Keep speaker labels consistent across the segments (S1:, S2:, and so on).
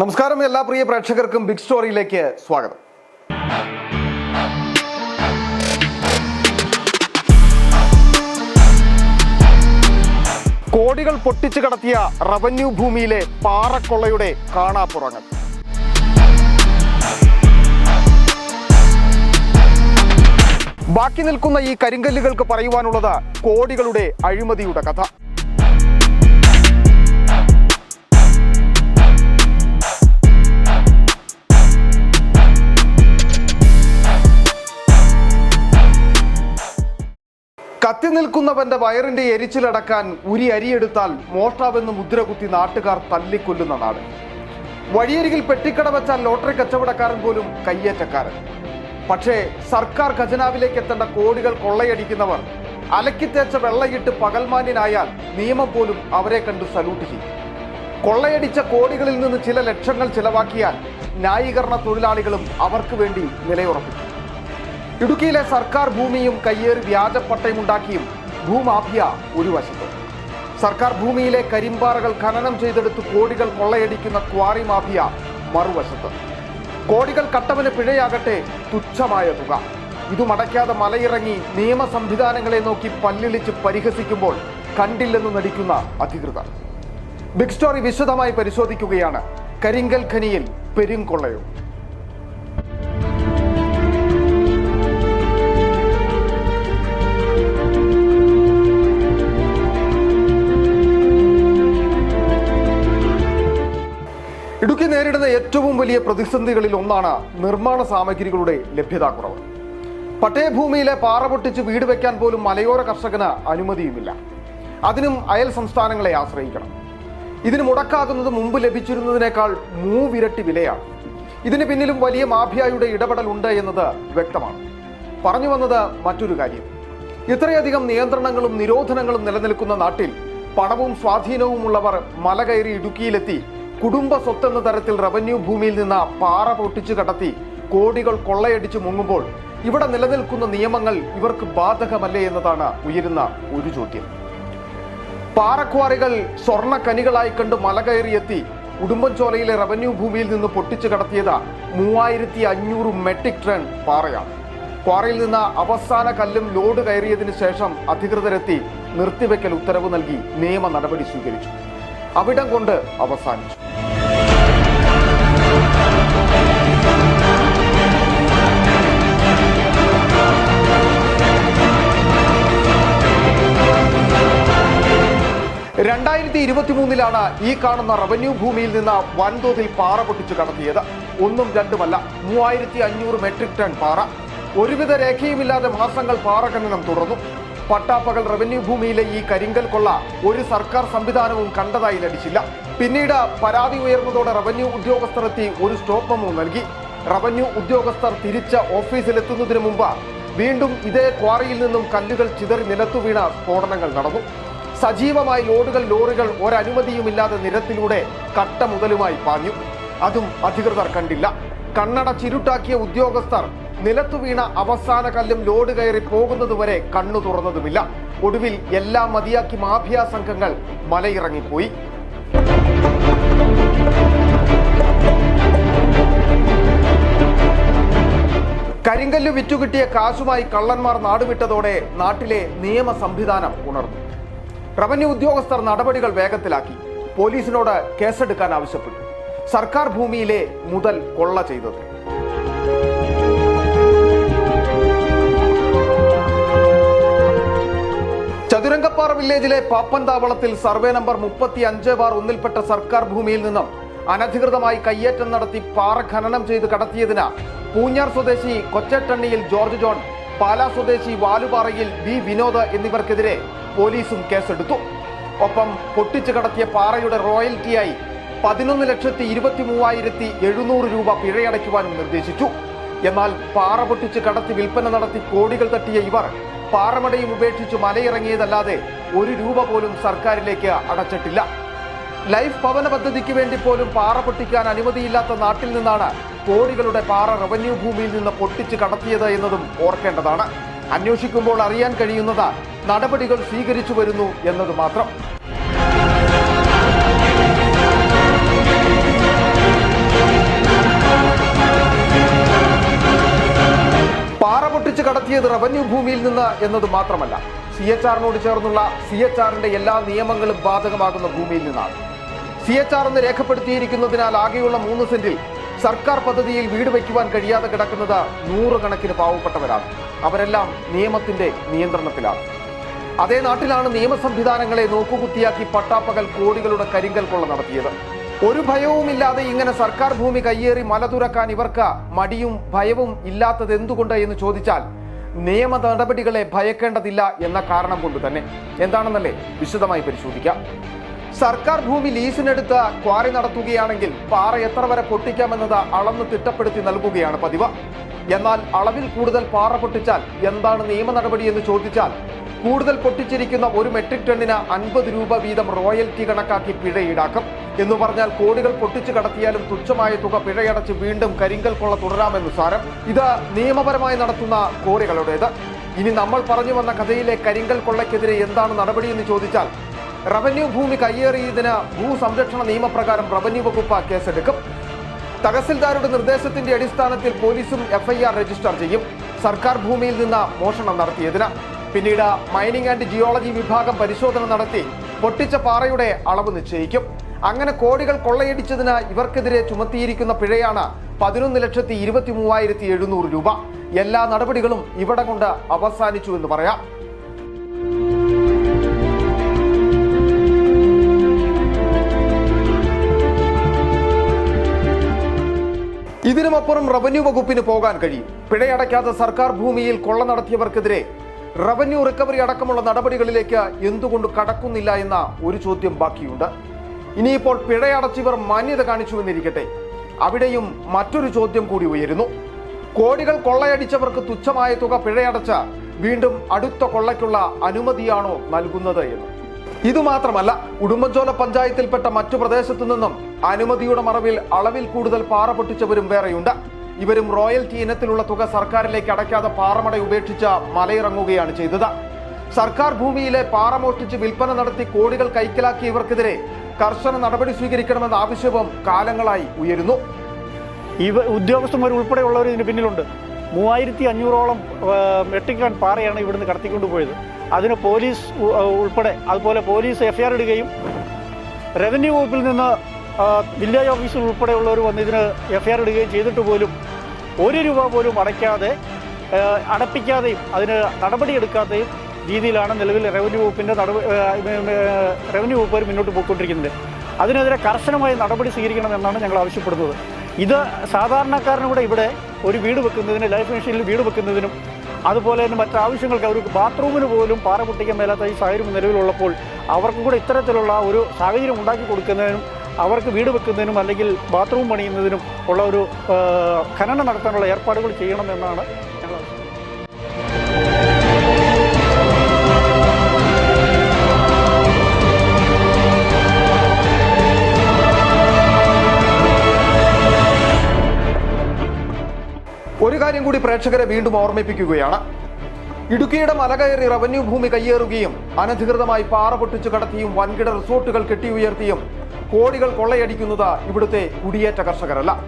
S1: നമസ്കാരം എല്ലാ പ്രിയ പ്രേക്ഷകർക്കും ബിഗ് സ്റ്റോറിയിലേക്ക് സ്വാഗതം. കോടികൾ പൊട്ടിച്ചു കടത്തിയ റവന്യൂ ഭൂമിയിലെ പാറക്കൊള്ളയുടെ കാണാപ്പുറങ്ങൾ. ബാക്കി നിൽക്കുന്ന ഈ കരിങ്കല്ലുകൾക്ക് പറയുവാനുള്ളത് കോടികളുടെ അഴിമതിയുടെ കഥ. കത്തി നിൽക്കുന്നവന്റെ വയറിന്റെ എരിച്ചിലടക്കാൻ ഉരി അരിയെടുത്താൽ മോഷ്ടാവെന്ന് മുദ്ര കുത്തി നാട്ടുകാർ തല്ലിക്കൊല്ലുന്ന നാട്. വഴിയരികിൽ പെട്ടിക്കട വെച്ചാൽ ലോട്ടറി കച്ചവടക്കാരൻ പോലും കയ്യേറ്റക്കാരൻ. പക്ഷേ സർക്കാർ ഖജനാവിലേക്ക് എത്തേണ്ട കോടികൾ കൊള്ളയടിക്കുന്നവർ അലക്കിത്തേച്ച വെള്ളയിട്ട് പകൽമാന്യനായാൽ നിയമം പോലും അവരെ കണ്ട് സല്യൂട്ട് ചെയ്യും. കൊള്ളയടിച്ച കോടികളിൽ നിന്ന് ചില ലക്ഷങ്ങൾ ചിലവാക്കിയാൽ ന്യായീകരണ തൊഴിലാളികളും അവർക്ക് വേണ്ടി നിലയുറപ്പിക്കും. ഇടുക്കിയിലെ സർക്കാർ ഭൂമിയും കയ്യേറി വ്യാജപ്പട്ടയമുണ്ടാക്കിയും ഭൂമാഫിയ ഒരു വശത്ത്. സർക്കാർ ഭൂമിയിലെ കരിമ്പാറകൾ ഖനനം ചെയ്തെടുത്ത് കോടികൾ കൊള്ളയടിക്കുന്ന ക്വാറി മാഫിയ മറുവശത്ത്. കോടികൾ കട്ടവന് പിഴയാകട്ടെ തുച്ഛമായ തുക. ഇതുമടയ്ക്കാതെ മലയിറങ്ങി നിയമ സംവിധാനങ്ങളെ നോക്കി പല്ലിളിച്ച് പരിഹസിക്കുമ്പോൾ കണ്ടില്ലെന്ന് നടിക്കുന്ന അധികൃതർ. ബിഗ് സ്റ്റോറി വിശദമായി പരിശോധിക്കുകയാണ്. കരിങ്കൽ ഖനിയിൽ പെരുങ്കൊള്ളയോ. ഇടുക്കി നേരിടുന്ന ഏറ്റവും വലിയ പ്രതിസന്ധികളിൽ ഒന്നാണ് നിർമ്മാണ സാമഗ്രികളുടെ ലഭ്യതാക്കുറവ്. പട്ടയഭൂമിയിലെ പാറ പൊട്ടിച്ച് വീട് വെക്കാൻ പോലും മലയോര കർഷകന് അനുമതിയുമില്ല. അതിനും അയൽ സംസ്ഥാനങ്ങളെ ആശ്രയിക്കണം. ഇതിന് മുടക്കാകുന്നത് മുമ്പ് ലഭിച്ചിരുന്നതിനേക്കാൾ മൂവിരട്ടി വിലയാണ്. ഇതിന് പിന്നിലും വലിയ മാഫിയായുടെ ഇടപെടൽ ഉണ്ട് എന്നത് വ്യക്തമാണ്. പറഞ്ഞു വന്നത് മറ്റൊരു കാര്യം. ഇത്രയധികം നിയന്ത്രണങ്ങളും നിരോധനങ്ങളും നിലനിൽക്കുന്ന നാട്ടിൽ പണവും സ്വാധീനവുമുള്ളവർ മല കയറി ഇടുക്കിയിലെത്തി കുടുംബ സ്വത്ത് എന്ന തരത്തിൽ റവന്യൂ ഭൂമിയിൽ നിന്ന് പാറ പൊട്ടിച്ചു കടത്തി കോടികൾ കൊള്ളയടിച്ചു മുങ്ങുമ്പോൾ ഇവിടെ നിലനിൽക്കുന്ന നിയമങ്ങൾ ഇവർക്ക് ബാധകമല്ലേ എന്നതാണ് ഉയരുന്ന ഒരു ചോദ്യം. പാറക്വാറികൾ സ്വർണക്കനികളായി കണ്ട് മല കയറിയെത്തി ഉടുമ്പൻചോലയിലെ റവന്യൂ ഭൂമിയിൽ നിന്ന് പൊട്ടിച്ചു കടത്തിയത് മൂവായിരത്തി അഞ്ഞൂറ് മെട്രിക് ടൺ പാറയാണ്. ക്വാറിയിൽ നിന്ന് അവസാന കല്ലും ലോഡ് കയറിയതിനു ശേഷം അധികൃതരെത്തി നിർത്തിവെക്കൽ ഉത്തരവ് നൽകി നിയമ നടപടി സ്വീകരിച്ചു. അവിടം കൊണ്ട് അവസാനിച്ചു. രണ്ടായിരത്തി ഇരുപത്തി മൂന്നിലാണ് ഈ കാണുന്ന റവന്യൂ ഭൂമിയിൽ നിന്ന് വൻതോതിൽ പാറ പൊട്ടിച്ചു കടത്തിയത്. ഒന്നും രണ്ടുമല്ല മൂവായിരത്തി അഞ്ഞൂറ് മെട്രിക് ടൺ പാറ. ഒരുവിധ രേഖയുമില്ലാതെ മാസങ്ങൾ പാറ ഖനനം തുടർന്നു. പട്ടാപ്പകൽ റവന്യൂ ഭൂമിയിലെ ഈ കരിങ്കൽ കൊള്ള ഒരു സർക്കാർ സംവിധാനവും കണ്ടതായി ലഭിച്ചില്ല. പിന്നീട് പരാതി ഉയർന്നതോടെ റവന്യൂ ഉദ്യോഗസ്ഥർ എത്തി ഒരു സ്റ്റോപ്പ് മെമ്മോ നൽകി. റവന്യൂ ഉദ്യോഗസ്ഥർ തിരിച്ച് ഓഫീസിലെത്തുന്നതിന് മുമ്പ് വീണ്ടും ഇതേ ക്വാറിയിൽ നിന്നും കല്ലുകൾ ചിതറി നിലത്തു വീണ സ്ഫോടനങ്ങൾ നടന്നു. സജീവമായി ലോഡുകൾ ലോറികൾ ഒരനുമതിയുമില്ലാതെ നിരത്തിലൂടെ കട്ട മുതലുമായി പാഞ്ഞു. അതും അധികൃതർ കണ്ടില്ല. കണ്ണട ചിരുട്ടാക്കിയ ഉദ്യോഗസ്ഥർ നിലത്തു വീണ അവസാന കല്ലും ലോഡ് കയറി പോകുന്നതുവരെ കണ്ണു തുറന്നതുമില്ല. ഒടുവിൽ എല്ലാം മതിയാക്കി മാഫിയ സംഘങ്ങൾ മലയിറങ്ങിപ്പോയി. കരിങ്കല്ല് വിറ്റുകിട്ടിയ കാശുമായി കള്ളന്മാർ നാടുവിട്ടതോടെ നാട്ടിലെ നിയമ സംവിധാനം ഉണർന്നു. റവന്യൂ ഉദ്യോഗസ്ഥർ നടപടികൾ വേഗത്തിലാക്കി. പോലീസിനോട് കേസെടുക്കാൻ ആവശ്യപ്പെട്ടു. സർക്കാർ ഭൂമിയിലെ മുതൽ കൊള്ള ചെയ്തത്. ചതുരംഗപ്പാറ വില്ലേജിലെ പാപ്പൻതാവളത്തിൽ സർവേ നമ്പർ മുപ്പത്തി അഞ്ച് ബാർ ഒന്നിൽപ്പെട്ട സർക്കാർ ഭൂമിയിൽ നിന്നും അനധികൃതമായി കയ്യേറ്റം നടത്തി പാറ ഖനനം ചെയ്ത് കടത്തിയതിന് പൂഞ്ഞാർ സ്വദേശി കൊച്ചട്ടണ്ണിയിൽ ജോർജ് ജോൺ പാലാ സ്വദേശി വാലുപാറയിൽ വി വിനോദ് എന്നിവർക്കെതിരെ പോലീസും കേസെടുത്തു. ഒപ്പം പൊട്ടിച്ചു കടത്തിയ പാറയുടെ റോയൽറ്റിയായി പതിനൊന്ന് ലക്ഷത്തി ഇരുപത്തി മൂവായിരത്തി എഴുന്നൂറ് രൂപ പിഴയടയ്ക്കുവാനും നിർദ്ദേശിച്ചു. എന്നാൽ പാറ പൊട്ടിച്ച് കടത്തി വിൽപ്പന നടത്തി കോടികൾ തട്ടിയ ഇവർ പാറമടയും ഉപേക്ഷിച്ച് മലയിറങ്ങിയതല്ലാതെ ഒരു രൂപ പോലും സർക്കാരിലേക്ക് അടച്ചിട്ടില്ല. ലൈഫ് ഭവന പദ്ധതിക്ക് വേണ്ടി പോലും പാറ പൊട്ടിക്കാൻ അനുമതിയില്ലാത്ത നാട്ടിൽ നിന്നാണ് കോടികളുടെ പാറ റവന്യൂ ഭൂമിയിൽ നിന്ന് പൊട്ടിച്ച് കടത്തിയത് എന്നതും ഓർക്കേണ്ടതാണ്. അന്വേഷിക്കുമ്പോൾ അറിയാൻ കഴിയുന്നത് നടപടികൾ സ്വീകരിച്ചു വരുന്നു എന്നത് മാത്രം. പാറ പൊട്ടിച്ച് കടത്തിയത് റവന്യൂ ഭൂമിയിൽ നിന്ന് എന്നത് മാത്രമല്ല സി എച്ച് ആറിനോട് ചേർന്നുള്ള സി എച്ച് ആറിന്റെ എല്ലാ നിയമങ്ങളും ബാധകമാകുന്ന ഭൂമിയിൽ നിന്നാണ്. സി എച്ച് ആർ എന്ന് രേഖപ്പെടുത്തിയിരിക്കുന്നതിനാൽ ആകെയുള്ള മൂന്ന് സെന്റിൽ സർക്കാർ പദ്ധതിയിൽ വീട് വയ്ക്കുവാൻ കഴിയാതെ കിടക്കുന്നത് നൂറുകണക്കിന് പാവപ്പെട്ടവരാണ്. അവരെല്ലാം നിയമത്തിന്റെ നിയന്ത്രണത്തിലാണ്. അതേ നാട്ടിലാണ് നിയമ സംവിധാനങ്ങളെ നോക്കുകുത്തിയാക്കി പട്ടാപ്പകൽ കോടികളുടെ കരിങ്കൽ കൊള്ള നടത്തിയത്. ഒരു ഭയവുമില്ലാതെ ഇങ്ങനെ സർക്കാർ ഭൂമി കയ്യേറി മല തുറക്കാൻ ഇവർക്ക് മടിയും ഭയവും ഇല്ലാത്തത് എന്തുകൊണ്ട് എന്ന് ചോദിച്ചാൽ നിയമ നടപടികളെ ഭയക്കേണ്ടതില്ല എന്ന കാരണം കൊണ്ട് തന്നെ. എന്താണെന്നല്ലേ? വിശദമായി പരിശോധിക്കാം. സർക്കാർ ഭൂമി ലീസിനെടുത്ത് ക്വാറി നടത്തുകയാണെങ്കിൽ പാറ എത്ര വരെ പൊട്ടിക്കാമെന്നത് അളന്ന് തിട്ടപ്പെടുത്തി നൽകുകയാണ് പതിവ്. എന്നാൽ അളവിൽ കൂടുതൽ പാറ പൊട്ടിച്ചാൽ എന്താണ് നിയമ നടപടി എന്ന് ചോദിച്ചാൽ കൂടുതൽ പൊട്ടിച്ചിരിക്കുന്ന ഒരു മെട്രിക് ടണ്ണിന് അൻപത് രൂപ വീതം റോയൽറ്റി കണക്കാക്കി പിഴ ഈടാക്കും. എന്ന് പറഞ്ഞാൽ കോടികൾ പൊട്ടിച്ചു കടത്തിയാലും തുച്ഛമായ തുക പിഴയടച്ച് വീണ്ടും കരിങ്കൽ കൊള്ള തുടരാമെന്ന് സാരം. ഇത് നിയമപരമായി നടത്തുന്ന കോറികളുടേത്. ഇനി നമ്മൾ പറഞ്ഞു വന്ന കഥയിലെ കരിങ്കൽ കൊള്ളയ്ക്കെതിരെ എന്താണ് നടപടിയെന്ന് ചോദിച്ചാൽ റവന്യൂ ഭൂമി കയ്യേറിയതിന് ഭൂസംരക്ഷണ നിയമപ്രകാരം റവന്യൂ വകുപ്പ് കേസെടുക്കും. തഹസിൽദാരുടെ നിർദ്ദേശത്തിന്റെ അടിസ്ഥാനത്തിൽ പോലീസും എഫ്ഐആർ രജിസ്റ്റർ ചെയ്യും. സർക്കാർ ഭൂമിയിൽ നിന്ന് മോഷണം നടത്തിയതിന്. പിന്നീട് മൈനിങ് ആൻഡ് ജിയോളജി വിഭാഗം പരിശോധന നടത്തി പൊട്ടിച്ച പാറയുടെ അളവ് നിശ്ചയിക്കും. അങ്ങനെ കോടികൾ കൊള്ളയടിച്ചതിന് ഇവർക്കെതിരെ ചുമത്തിയിരിക്കുന്ന പിഴയാണ് പതിനൊന്ന് ലക്ഷത്തി ഇരുപത്തി മൂവായിരത്തി എഴുന്നൂറ് രൂപ. എല്ലാ നടപടികളും ഇവിടെ കൊണ്ട് അവസാനിച്ചു എന്ന് പറയാം. ഇതിനുമപ്പുറം റവന്യൂ വകുപ്പിന് പോകാൻ കഴിയും. പിഴയടയ്ക്കാത്ത സർക്കാർ ഭൂമിയിൽ കൊള്ള നടത്തിയവർക്കെതിരെ റവന്യൂ റിക്കവറി അടക്കമുള്ള നടപടികളിലേക്ക് എന്തുകൊണ്ട് കടക്കുന്നില്ല എന്ന ഒരു ചോദ്യം ബാക്കിയുണ്ട്. ഇനിയിപ്പോൾ പിഴയടച്ചിവർ മാന്യത കാണിച്ചു എന്നിരിക്കട്ടെ. അവിടെയും മറ്റൊരു ചോദ്യം കൂടി ഉയരുന്നു. കോടികൾ കൊള്ളയടിച്ചവർക്ക് തുച്ഛമായ തുക പിഴയടച്ച വീണ്ടും അടുത്ത കൊള്ളയ്ക്കുള്ള അനുമതിയാണോ നൽകുന്നത് എന്ന്. ഇതുമാത്രമല്ല ഉടുമ്പൻചോല പഞ്ചായത്തിൽപ്പെട്ട മറ്റു പ്രദേശത്തു നിന്നും അനുമതിയുടെ മറവിൽ അളവിൽ കൂടുതൽ പാറ പൊട്ടിച്ചവരും വേറെയുണ്ട്. ഇവരും റോയൽറ്റി ഇനത്തിലുള്ള തുക സർക്കാരിലേക്ക് അടയ്ക്കാതെ പാറമട ഉപേക്ഷിച്ച മലയിറങ്ങുകയാണ് ചെയ്തത്. സർക്കാർ ഭൂമിയിലെ പാറ മോഷ്ടിച്ച് വിൽപ്പന നടത്തി കോടികൾ കൈക്കലാക്കിയ ഇവർക്കെതിരെ കർശന നടപടി സ്വീകരിക്കണമെന്ന ആവശ്യവും കാലങ്ങളായി ഉയരുന്നു.
S2: ഇവ ഉദ്യോഗസ്ഥന്മാർ ഉൾപ്പെടെയുള്ളവർ ഇതിന് പിന്നിലുണ്ട്. മൂവായിരത്തി അഞ്ഞൂറോളം ടൺ പാറയാണ് ഇവിടുന്ന് കടത്തിക്കൊണ്ടുപോയത്. അതിന് പോലീസ് ഉൾപ്പെടെ അതുപോലെ പോലീസ് എഫ്ഐആർ ഇടുകയും റവന്യൂ വകുപ്പിൽ നിന്ന് വില്ലേജ് ഓഫീസർ ഉൾപ്പെടെയുള്ളവർ വന്ന് ഇതിന് എഫ്ഐആർ ഇടുകയും ചെയ്തിട്ട് പോലും ഒരു രൂപ പോലും അടയ്ക്കാതെ അടപ്പിക്കാതെയും അതിന് നടപടിയെടുക്കാതെയും രീതിയിലാണ് നിലവിൽ റവന്യൂ വകുപ്പിന്റെ നടപടി റവന്യൂ വകുപ്പ് മുന്നോട്ട് പോയിക്കൊണ്ടിരിക്കുന്നത്. അതിനെതിരെ കർശനമായ നടപടി സ്വീകരിക്കണമെന്നാണ് ഞങ്ങൾ ആവശ്യപ്പെടുന്നത്. ഇത് സാധാരണക്കാരനൂടെ ഇവിടെ ഒരു വീട് വെക്കുന്നതിന് ലൈഫ് ഇൻഷുറൻസിൽ വീട് വെക്കുന്നതിനും അതുപോലെ തന്നെ മറ്റ് ആവശ്യങ്ങൾക്ക് അവർക്ക് ബാത്റൂമിന് പോലും പാറ പൊട്ടിക്കാൻ മേലാത്ത ഈ സാഹചര്യം നിലവിലുള്ളപ്പോൾ അവർക്കും കൂടെ ഇത്തരത്തിലുള്ള ഒരു സാഹചര്യം ഉണ്ടാക്കി കൊടുക്കുന്നതിനും അവർക്ക് വീട് വെക്കുന്നതിനും അല്ലെങ്കിൽ ബാത്റൂം പണിയുന്നതിനും ഉള്ള ഒരു ഖനനം നടത്താനുള്ള ഏർപ്പാടുകൾ ചെയ്യണമെന്നാണ്
S1: ഒരു കാര്യം കൂടി പ്രേക്ഷകരെ വീണ്ടും ഓർമ്മിപ്പിക്കുകയാണ്. ഇടുക്കിയുടെ മലകയറി റവന്യൂ ഭൂമി കയ്യേറുകയും അനധികൃതമായി പാറ പൊട്ടിച്ചു കടത്തിയും വൻകിട റിസോർട്ടുകൾ കെട്ടിയുയർത്തിയും കോടികൾ കൊള്ളയടിക്കുന്നത് ഇവിടുത്തെ കുടിയേറ്റ കർഷകരല്ല.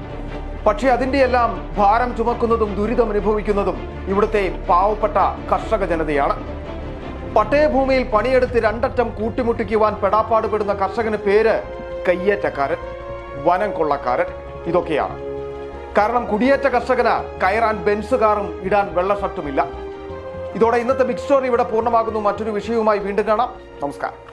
S1: പക്ഷേ അതിന്റെയെല്ലാം ഭാരം ചുമക്കുന്നതും ദുരിതം അനുഭവിക്കുന്നതും ഇവിടുത്തെ പാവപ്പെട്ട കർഷക ജനതയാണ്. പട്ടയഭൂമിയിൽ പണിയെടുത്ത് രണ്ടറ്റം കൂട്ടിമുട്ടിക്കുവാൻ പെടാപ്പാടുപെടുന്ന കർഷകന് പേര് കയ്യേറ്റക്കാരൻ വനം കൊള്ളക്കാരൻ. ഇതൊക്കെയാണ്. കാരണം കുടിയേറ്റ കർഷകന് കയറാൻ ബെൻസ് കാറും ഇടാൻ വെള്ള ഷർട്ടുമില്ല. ഇതോടെ ഇന്നത്തെ ബിഗ് സ്റ്റോറി ഇവിടെ പൂർണമാകുന്നു. മറ്റൊരു വിഷയവുമായി വീണ്ടും കാണാം. നമസ്കാരം.